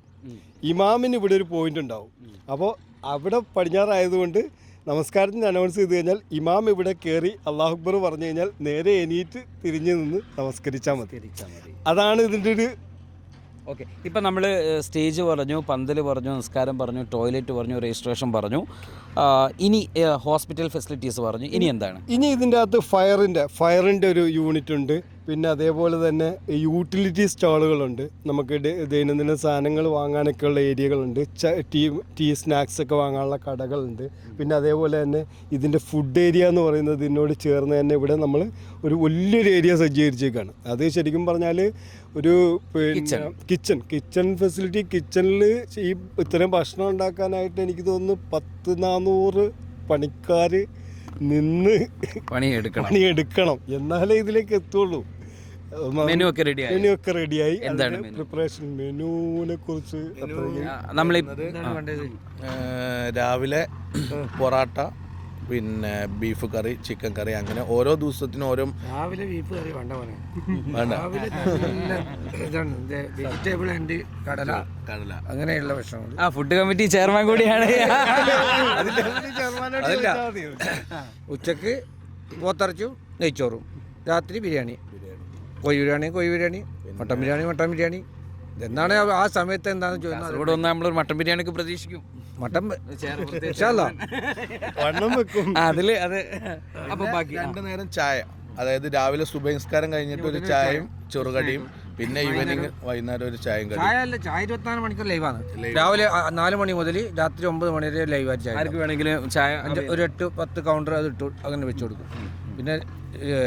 ഇമാമിന് ഇവിടെ ഒരു പോയിന്റ് ഉണ്ടാവും. അപ്പോൾ അവിടെ പടിഞ്ഞാറായതുകൊണ്ട് നമസ്കാരത്തിന് അനൗൺസ് ചെയ്ത് കഴിഞ്ഞാൽ ഇമാം ഇവിടെ കയറി അള്ളാഹു അക്ബർ പറഞ്ഞു കഴിഞ്ഞാൽ നേരെ എണീറ്റ് തിരിഞ്ഞു നിന്ന് നമസ്കരിച്ചാൽ മതി. അതാണ് ഇതിന്റെ ഒരു ഓക്കെ. ഇപ്പം നമ്മൾ സ്റ്റേജ് പറഞ്ഞു പന്തൽ പറഞ്ഞു നിസ്കാരം പറഞ്ഞു ടോയ്ലറ്റ് പറഞ്ഞു രജിസ്ട്രേഷൻ പറഞ്ഞു ഇനി ഹോസ്പിറ്റൽ ഫെസിലിറ്റീസ് പറഞ്ഞു. ഇനി എന്താണ്? ഇനി ഇതിന്റെ അകത്ത് ഫയറിന്റെ ഫയറിന്റെ ഒരു യൂണിറ്റ് ഉണ്ട് പിന്നെ അതേപോലെ തന്നെ യൂട്ടിലിറ്റി സ്റ്റാളുകളുണ്ട്. നമുക്ക് ദൈനംദിന സാധനങ്ങൾ വാങ്ങാനൊക്കെ ഉള്ള ഏരിയകളുണ്ട് ടീ ടീ സ്നാക്സ് ഒക്കെ വാങ്ങാനുള്ള കടകളുണ്ട്. പിന്നെ അതേപോലെ തന്നെ ഇതിന്റെ ഫുഡ് ഏരിയ എന്ന് പറയുന്നത് ഇതിനോട് ചേർന്ന് തന്നെ ഇവിടെ നമ്മൾ ഒരു വലിയൊരു ഏരിയ സജ്ജീകരിച്ചേക്കാണ്. അത് ശരിക്കും പറഞ്ഞാൽ ഒരു കിച്ചൺ കിച്ചൺ ഫെസിലിറ്റി കിച്ചണിൽ ഈ ഇത്രയും ഭക്ഷണം ഉണ്ടാക്കാനായിട്ട് എനിക്ക് തോന്നുന്നു പത്ത് നാനൂറ് പണിക്കാർ നിന്ന് പണിയെടുക്കണം. പണിയെടുക്കണം. എന്നാലേ ഇതിലേക്ക് എത്തുള്ളൂ. മെനു ഒക്കെ റെഡി മെനു ഒക്കെ റെഡിയായി എന്താണ്? പ്രിപ്പറേഷൻ മെനുവിനെ കുറിച്ച് നമ്മൾ രാവിലെ പൊറാട്ട പിന്നെ ബീഫ് കറി ചിക്കൻ കറി അങ്ങനെ ഓരോ ദിവസത്തിനും ഓരോ രാവിലെ ബീഫ് കറി വേണ്ട പോലെ വേണ്ട. രാവിലെ ഇതാണ്. വെജിറ്റബിൾ ആൻഡ് കടല. കടല. അങ്ങനെയുള്ള ഭക്ഷണങ്ങൾ. ആ ഫുഡ് കമ്മിറ്റി ചെയർമാൻ കൂടിയാണ്. അതല്ല. ഉച്ചയ്ക്ക് പോത്തറച്ചു നെയ്ച്ചോറും. രാത്രി ബിരിയാണി. കോഴി ബിരിയാണി കോഴി ബിരിയാണി മട്ടൻ ബിരിയാണി മട്ടൻ ബിരിയാണി. എന്താണ് ആ സമയത്ത് എന്താണെന്ന് ചോദിക്കുന്നത് ഇവിടെ നമ്മളൊരു മട്ടൻ ബിരിയാണിക്ക് പ്രതീക്ഷിക്കും. മട്ടൻ. വണ്ണം വെക്കും. അതിൽ അത് അപ്പോൾ ബാക്കി രണ്ടു നേരം ചായ. അതായത് രാവിലെ സുബഹിസ്കാരം കഴിഞ്ഞിട്ട് ഒരു ചായയും ചെറുകടിയും പിന്നെ ഈവനിങ് വൈകുന്നേരം ഒരു ചായയും കടി ചായ അല്ല ചായ ഇരുപത്തിനാല് മണിക്കൂർ ലൈവാണ്. രാവിലെ നാല് മണി മുതൽ രാത്രി ഒമ്പത് മണി വരെ ലൈവായിട്ട് ചായ ആർക്ക് വേണമെങ്കിലും ചായ ഒരു എട്ട് പത്ത് കൗണ്ടർ അത് ഇട്ടു അങ്ങനെ വെച്ചു കൊടുക്കും. പിന്നെ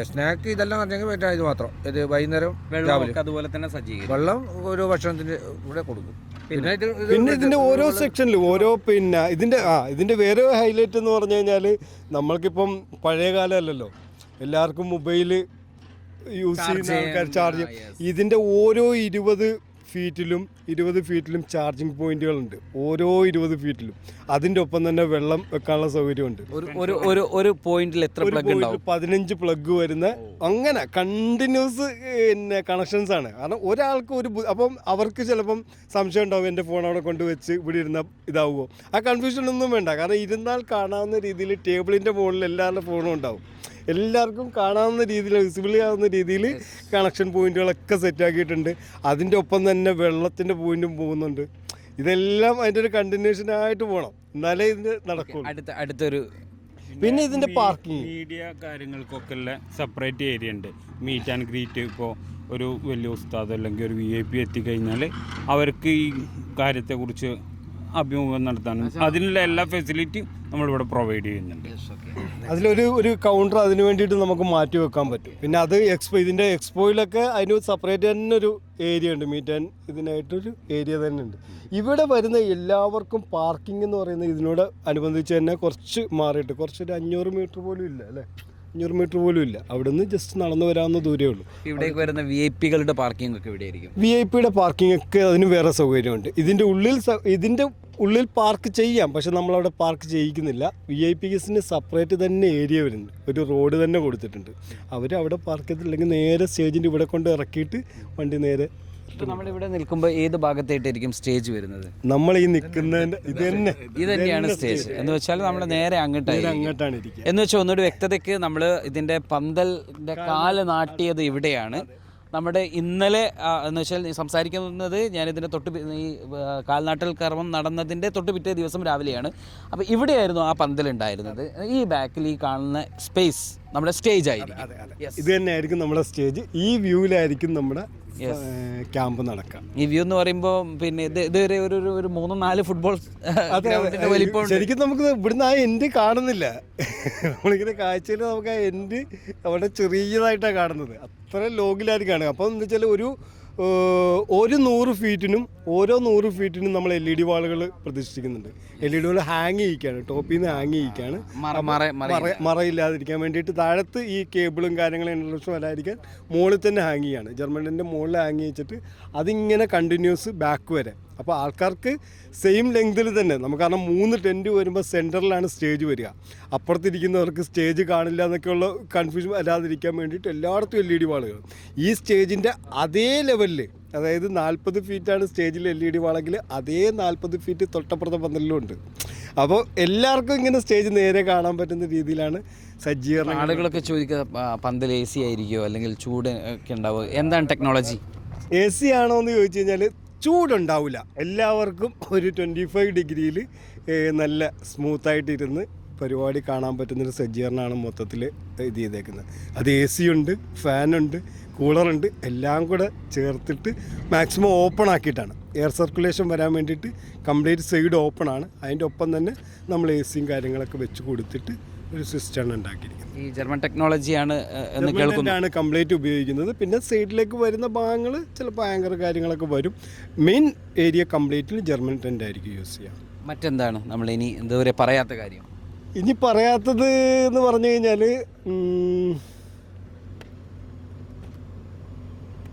സ്നാക്ക് ഇതെല്ലാം പറഞ്ഞെങ്കിൽ പറ്റാ ഇത് മാത്രം. ഇത് വൈകുന്നേരം രാവിലെ. അതുപോലെ തന്നെ സജ്ജീകരിക്കും. വെള്ളം ഓരോ ഭക്ഷണത്തിന്റെ കൂടെ കൊടുക്കും. പിന്നെ പിന്നെ ഇതിന്റെ ഓരോ സെക്ഷനിലും ഓരോ പിന്നെ ഇതിന്റെ ആ ഇതിന്റെ വേറെ ഹൈലൈറ്റ് എന്ന് പറഞ്ഞു കഴിഞ്ഞാൽ നമ്മൾക്കിപ്പം പഴയ കാലമല്ലല്ലോ എല്ലാവർക്കും മൊബൈൽ യൂസ് ചെയ്യുന്ന ആൾക്കാർ ചാർജ് ഇതിന്റെ ഓരോ ഇരുപത് ഫീറ്റിലും ഇരുപത് ഫീറ്റിലും ചാർജിങ് പോയിന്റുകളുണ്ട്. ഓരോ ഇരുപത് ഫീറ്റിലും. അതിന്റെ ഒപ്പം തന്നെ വെള്ളം വെക്കാനുള്ള സൗകര്യമുണ്ട്. ഒരു ഒരു ഒരു ഒരു പോയിന്റിൽ എത്ര ഒരു പ്ലഗ് ഉണ്ടാവും? പതിനഞ്ച് പ്ലഗ് വരുന്ന അങ്ങനെ കണ്ടിന്യൂസ് പിന്നെ കണക്ഷൻസ് ആണ്. കാരണം ഒരാൾക്ക് ഒരു ബു- അപ്പം അവർക്ക് ചിലപ്പം സംശയം ഉണ്ടാവും എന്റെ ഫോൺ അവിടെ കൊണ്ടുവച്ച് ഇവിടെ ഇരുന്ന ഇതാവുമോ? ആ കൺഫ്യൂഷൻ ഒന്നും വേണ്ട. കാരണം ഇരുന്നാൽ കാണാവുന്ന രീതിയിൽ ടേബിളിന്റെ മുകളിൽ എല്ലാവരുടെ ഫോണും ഉണ്ടാവും. എല്ലാവർക്കും കാണാവുന്ന രീതിയിൽ വിസിബിൾ ആവുന്ന രീതിയിൽ കണക്ഷൻ പോയിന്റുകളൊക്കെ സെറ്റ് ആക്കിയിട്ടുണ്ട്. അതിന്റെ ഒപ്പം തന്നെ വെള്ളത്തിന്റെ പോയിന്റും പോകുന്നുണ്ട്. ഇതെല്ലാം അതിന്റെ ഒരു കണ്ടിന്യൂഷൻ ആയിട്ട് പോകണം എന്നാലേ ഇതിന് നടക്കും അടുത്ത അടുത്തൊരു പിന്നെ ഇതിന്റെ പാർക്കിംഗ് മീഡിയ കാര്യങ്ങൾക്കൊക്കെ ഉള്ള സെപ്പറേറ്റ് ഏരിയ ഉണ്ട്. മീറ്റ് ആൻഡ് ഗ്രീറ്റ് ഇപ്പോൾ ഒരു വലിയ ഉസ്താദ് അല്ലെങ്കിൽ ഒരു വി ഐ പി എത്തിക്കഴിഞ്ഞാൽ അവർക്ക് ഈ കാര്യത്തെക്കുറിച്ച് അഭിമുഖം നടത്താനും അതിനുള്ള എല്ലാ ഫെസിലിറ്റിയും നമ്മളിവിടെ പ്രൊവൈഡ് ചെയ്യുന്നുണ്ട്. അതിലൊരു ഒരു കൗണ്ടർ അതിന് വേണ്ടിയിട്ട് നമുക്ക് മാറ്റി വെക്കാൻ പറ്റും. പിന്നെ അത് എക്സ്പോ ഇതിന്റെ എക്സ്പോയിലൊക്കെ അതിന് സെപ്പറേറ്റ് തന്നെ ഒരു ഏരിയ ഉണ്ട്. മീറ്റ് ആൻഡ് ഇതിനായിട്ടൊരു ഏരിയ തന്നെ ഉണ്ട്. ഇവിടെ വരുന്ന എല്ലാവർക്കും പാർക്കിംഗ് എന്ന് പറയുന്നത് ഇതിനോട് അനുബന്ധിച്ച് തന്നെ കുറച്ച് മാറിയിട്ട് കുറച്ചൊരു അഞ്ഞൂറ് മീറ്റർ പോലും ഇല്ല അല്ലേ? അഞ്ഞൂറ് മീറ്റർ പോലും ഇല്ല. അവിടെ നിന്ന് ജസ്റ്റ് നടന്നു വരാവുന്ന ദൂരമേ ഉള്ളൂ. ഇവിടേക്ക് വരുന്ന വി ഐ പികളുടെ പാർക്കിംഗ് ഒക്കെ ഇവിടെ ആയിരിക്കും വി ഐ പിയുടെ പാർക്കിംഗ് ഒക്കെ അതിന് വേറെ സൗകര്യമുണ്ട്. ഇതിന്റെ ഉള്ളിൽ ഇതിന്റെ ഉള്ളിൽ പാർക്ക് ചെയ്യാം. പക്ഷെ നമ്മളവിടെ പാർക്ക് ചെയ്യിക്കുന്നില്ല. വി ഐ പി എസിന് സെപ്പറേറ്റ് തന്നെ ഏരിയ വരുന്നുണ്ട്. ഒരു റോഡ് തന്നെ കൊടുത്തിട്ടുണ്ട്. അവർ അവിടെ പാർക്ക് ചെയ്തിട്ടില്ലെങ്കിൽ നേരെ സ്റ്റേജിന്റെ ഇവിടെ കൊണ്ട് ഇറക്കിയിട്ട് വണ്ടി നേരെ നമ്മളിവിടെ നിൽക്കുമ്പോൾ ഏത് ഭാഗത്തായിട്ടായിരിക്കും സ്റ്റേജ് വരുന്നത്? നമ്മൾ ഈ നിൽക്കുന്നതിന്റെ ഇത് തന്നെ. ഇത് തന്നെയാണ് സ്റ്റേജ് എന്ന് വെച്ചാൽ നമ്മൾ നേരെ അങ്ങോട്ടാണ് അങ്ങോട്ടാണ് ഇരിക്കുക. എന്ന് വെച്ചാൽ ഒന്നുകൂടി വ്യക്തതയ്ക്ക് നമ്മൾ ഇതിന്റെ പന്തലിന്റെ കാൽ നാട്ടിയത് ഇവിടെയാണ്. നമ്മുടെ ഇന്നലെ എന്ന് വെച്ചാൽ സംസാരിക്കുന്നത് ഞാനിതിന്റെ തൊട്ട് ഈ കാൽനാട്ടൽ കർമ്മം നടന്നതിന്റെ തൊട്ട് പിറ്റേ ദിവസം രാവിലെയാണ്. അപ്പോൾ ഇവിടെയായിരുന്നു ആ പന്തലുണ്ടായിരുന്നത് ഈ ബാക്കിൽ ഈ കാണുന്ന സ്പേസ് നമ്മുടെ സ്റ്റേജ് ആയിരിക്കും. ഇത് തന്നെയായിരിക്കും നമ്മുടെ സ്റ്റേജ് ഈ വ്യൂവിലായിരിക്കും നമ്മുടെ ക്യാമ്പ് നടക്കാം. ഈ വ്യൂ എന്ന് പറയുമ്പോൾ പിന്നെ ഇത് ഇതുവരെ ഒരു ഒരു- ഒരു മൂന്ന് നാല് ഫുട്ബോൾ അതെ ഗ്രൗണ്ടിന്റെ വലിപ്പം ശരിക്കും നമുക്ക് ഇവിടുന്ന് ആ എൻഡ് കാണുന്നില്ല. നമ്മളിങ്ങനെ കാഴ്ചയിൽ നമുക്ക് ആ എൻഡ് അവിടെ ചെറിയതായിട്ടാണ് കാണുന്നത്. അത്ര ലോഗിലായിരിക്കും കാണുക. അപ്പം എന്താ വെച്ചാൽ ഒരു ഒരു നൂറ് ഫീറ്റിനും ഓരോ നൂറ് ഫീറ്റിനും നമ്മൾ എൽ ഇ ഡി വാളുകൾ പ്രതിഷ്ഠിക്കുന്നുണ്ട്. L E D wall hang ചെയ്യിക്കുകയാണ് ടോപ്പിൽ നിന്ന് ഹാങ് മറ മറയില്ലാതിരിക്കാൻ വേണ്ടിയിട്ട് താഴത്ത് ഈ കേബിളും കാര്യങ്ങളും ഇൻട്രസ്റ്റും വരാതിരിക്കാൻ മുകളിൽ തന്നെ ഹാങ് ചെയ്യാണ്. ജർമ്മനിന്റെ മുകളിൽ ഹാങ് ചെയ്യിച്ചിട്ട് അതിങ്ങനെ കണ്ടിന്യൂസ് ബാക്ക് വരെ. അപ്പോൾ ആൾക്കാർക്ക് സെയിം ലെങ്തിൽ തന്നെ. നമുക്ക് കാരണം മൂന്ന് ടെന്റ് വരുമ്പോൾ സെന്ററിലാണ് സ്റ്റേജ് വരിക. അപ്പുറത്തിരിക്കുന്നവർക്ക് സ്റ്റേജ് കാണില്ല എന്നൊക്കെയുള്ള കൺഫ്യൂഷൻ വരാതിരിക്കാൻ വേണ്ടിയിട്ട് എല്ലായിടത്തും എൽ ഇ ഡി വാളുകൾ. ഈ സ്റ്റേജിന്റെ അതേ ലെവലിൽ അതായത് നാൽപ്പത് ഫീറ്റാണ് സ്റ്റേജിൽ എൽ ഇ ഡി വാളെങ്കിൽ അതേ നാൽപ്പത് ഫീറ്റ് തൊട്ടപ്പുറത്തെ പന്തലിലും ഉണ്ട്. അപ്പോൾ എല്ലാവർക്കും ഇങ്ങനെ സ്റ്റേജ് നേരെ കാണാൻ പറ്റുന്ന രീതിയിലാണ് സജ്ജീകരണം. ആളുകളൊക്കെ ചോദിക്കുക പന്തൽ എ സി ആയിരിക്കുമോ അല്ലെങ്കിൽ ചൂട് ഒക്കെ ഉണ്ടാവുക എന്താണ് ടെക്നോളജി എ സി ആണോ എന്ന് ചോദിച്ചു കഴിഞ്ഞാൽ ചൂടുണ്ടാവില്ല എല്ലാവർക്കും ഒരു ട്വന്റി ഫൈവ് ഡിഗ്രിയിൽ നല്ല സ്മൂത്തായിട്ടിരുന്ന് പരിപാടി കാണാൻ പറ്റുന്നൊരു സജ്ജീകരണമാണ് മൊത്തത്തിൽ ഇത് ചെയ്തേക്കുന്നത്. അത് എ സി ഉണ്ട് ഫാനുണ്ട് കൂളറുണ്ട് എല്ലാം കൂടെ ചേർത്തിട്ട് മാക്സിമം ഓപ്പൺ ആക്കിയിട്ടാണ്. എയർ സർക്കുലേഷൻ വരാൻ വേണ്ടിയിട്ട് കംപ്ലീറ്റ് സൈഡ് ഓപ്പൺ ആണ്. അതിന്റെ ഒപ്പം തന്നെ നമ്മൾ എ സിയും കാര്യങ്ങളൊക്കെ വെച്ച് കൊടുത്തിട്ട് ഒരു സിസ്റ്റമാണ് ഉണ്ടാക്കിയിരിക്കുന്നത് ഈ ജർമ്മൻ ടെക്നോളജിയാണ് എന്ന് കേൾക്കുന്നു. ആണ് കംപ്ലീറ്റ് ഉപയോഗിക്കുന്നത്. പിന്നെ സൈഡിലേക്ക് വരുന്ന ഭാഗങ്ങൾ ചിലപ്പോൾ ആങ്കർ കാര്യങ്ങളൊക്കെ വരും. മെയിൻ ഏരിയ കംപ്ലീറ്റിൽ ജർമ്മൻ ടെന്റ് ആയിരിക്കും യൂസ് ചെയ്യുക മറ്റെന്താണ്? നമ്മൾ ഇനി ഇതുവരെ പറയാത്ത കാര്യം. ഇനി പറയാത്തത് എന്ന് പറഞ്ഞു കഴിഞ്ഞാൽ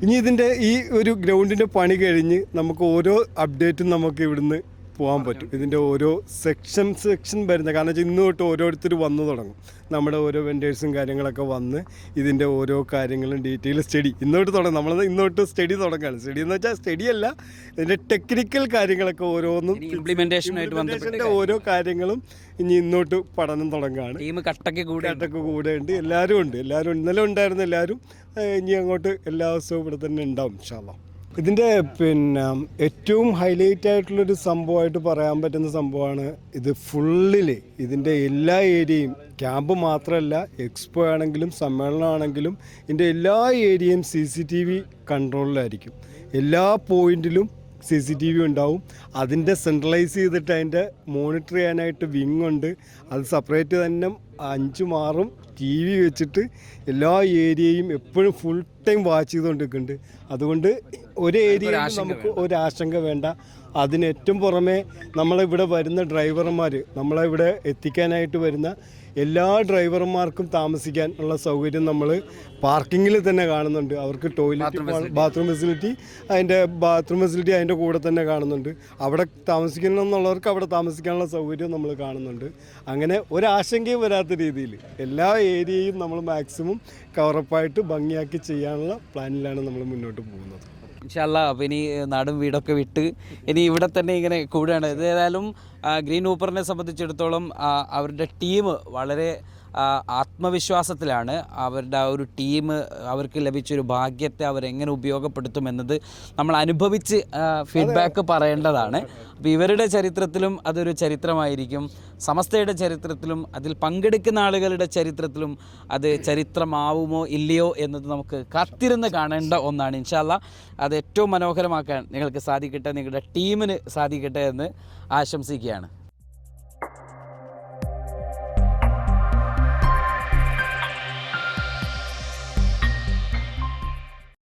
ഇനി ഇതിന്റെ ഈ ഒരു ഗ്രൗണ്ടിന്റെ പണി കഴിഞ്ഞ് നമുക്ക് ഓരോ അപ്ഡേറ്റും നമുക്ക് ഇവിടുന്ന് പോകാൻ പറ്റും. ഇതിന്റെ ഓരോ സെക്ഷൻ സെക്ഷൻ വരുന്ന കാരണം വെച്ചാൽ ഇന്ന് തൊട്ട് ഓരോരുത്തർ വന്നു തുടങ്ങും. നമ്മുടെ ഓരോ വെൻഡേഴ്സും കാര്യങ്ങളൊക്കെ വന്ന് ഇതിന്റെ ഓരോ കാര്യങ്ങളും ഡീറ്റെയിൽ സ്റ്റഡി ഇന്നോട്ട് തുടങ്ങും. നമ്മൾ ഇന്നോട്ട് സ്റ്റഡി തുടങ്ങുകയാണ്. സ്റ്റഡി എന്ന് വെച്ചാൽ സ്റ്റഡി അല്ല ഇതിന്റെ ടെക്നിക്കൽ കാര്യങ്ങളൊക്കെ ഓരോന്നും ഇംപ്ലിമെന്റേഷനായിട്ട് ഓരോ കാര്യങ്ങളും ഇനി ഇന്നോട്ട് പഠനം തുടങ്ങുകയാണ്. ടീം കട്ടക്ക് കൂടെ കട്ടക്ക് കൂടെ ഉണ്ട്. എല്ലാവരും ഉണ്ട്. എല്ലാവരും ഇന്നലെ ഉണ്ടായിരുന്ന എല്ലാവരും ഇനി അങ്ങോട്ട് എല്ലാ ദിവസവും ഇവിടെ തന്നെ ഉണ്ടാവും ഇൻഷാല്ലാ ഇതിന്റെ പിന്നെ ഏറ്റവും ഹൈലൈറ്റ് ആയിട്ടുള്ളൊരു സംഭവമായിട്ട് പറയാൻ പറ്റുന്ന സംഭവമാണ് ഇത് ഫുള്ളിൽ ഇതിന്റെ എല്ലാ ഏരിയയും ക്യാമ്പ് മാത്രമല്ല എക്സ്പോ ആണെങ്കിലും സമ്മേളനമാണെങ്കിലും ഇതിന്റെ എല്ലാ ഏരിയയും സി സി ടി വി കൺട്രോളിലായിരിക്കും എല്ലാ പോയിന്റിലും സി സി ടി വി ഉണ്ടാവും. അതിന്റെ സെൻട്രലൈസ് ചെയ്തിട്ട് അതിന്റെ മോണിറ്റർ ചെയ്യാനായിട്ട് വിങ് ഉണ്ട്. അത് സെപ്പറേറ്റ് തന്നെ അഞ്ച് മാറും. ടി വി വെച്ചിട്ട് എല്ലാ ഏരിയയും എപ്പോഴും ഫുൾ ടൈം വാച്ച് ചെയ്തുകൊണ്ടിരിക്കുന്നുണ്ട്. അതുകൊണ്ട് ഒരു ഏരിയയിൽ നമുക്ക് ഒരു ആശങ്ക വേണ്ട. അതിന് ഏറ്റവും പുറമെ നമ്മളിവിടെ വരുന്ന ഡ്രൈവർമാർ നമ്മളെ ഇവിടെ എത്തിക്കാനായിട്ട് വരുന്ന എല്ലാ ഡ്രൈവർമാർക്കും താമസിക്കാൻ ഉള്ള സൗകര്യം നമ്മൾ പാർക്കിങ്ങിൽ തന്നെ കാണുന്നുണ്ട്. അവർക്ക് ടോയ്ലറ്റ് ബാത്റൂം ഫെസിലിറ്റി അതിന്റെ ബാത്റൂം ഫെസിലിറ്റി അതിന്റെ കൂടെ തന്നെ കാണുന്നുണ്ട്. അവിടെ താമസിക്കണം എന്നുള്ളവർക്ക് അവിടെ താമസിക്കാനുള്ള സൗകര്യം നമ്മൾ കാണുന്നുണ്ട്. അങ്ങനെ ഒരാശങ്കയും വരാത്ത രീതിയിൽ എല്ലാ ഏരിയയും നമ്മൾ മാക്സിമം കവറപ്പായിട്ട് ഭംഗിയാക്കി ചെയ്യാനുള്ള പ്ലാനിലാണ് നമ്മൾ മുന്നോട്ട് പോകുന്നത്. ഇൻഷാല്ല അപ്പോൾ ഇനി നാടും വീടൊക്കെ വിട്ട് ഇനി ഇവിടെ തന്നെ ഇങ്ങനെ കൂടുകയാണ് ഏതായാലും ഗ്രീൻ ഊപ്പറിനെ സംബന്ധിച്ചിടത്തോളം അവരുടെ ടീം വളരെ ആത്മവിശ്വാസത്തിലാണ് അവരുടെ ആ ഒരു ടീം അവർക്ക് ലഭിച്ചൊരു ഭാഗ്യത്തെ അവരെങ്ങനെ ഉപയോഗപ്പെടുത്തും എന്നത് നമ്മൾ അനുഭവിച്ച് ഫീഡ്ബാക്ക് പറയേണ്ടതാണ്. അപ്പോൾ ഇവരുടെ ചരിത്രത്തിലും അതൊരു ചരിത്രമായിരിക്കും. സമസ്തയുടെ ചരിത്രത്തിലും അതിൽ പങ്കെടുക്കുന്ന ആളുകളുടെ ചരിത്രത്തിലും അത് ചരിത്രമാവുമോ ഇല്ലയോ എന്നത് നമുക്ക് കാത്തിരുന്ന് കാണേണ്ട ഒന്നാണ്. ഇൻഷാല്ല അത് ഏറ്റവും മനോഹരമാക്കാൻ നിങ്ങൾക്ക് സാധിക്കട്ടെ നിങ്ങളുടെ ടീമിന് സാധിക്കട്ടെ എന്ന് ആശംസിക്കുകയാണ്.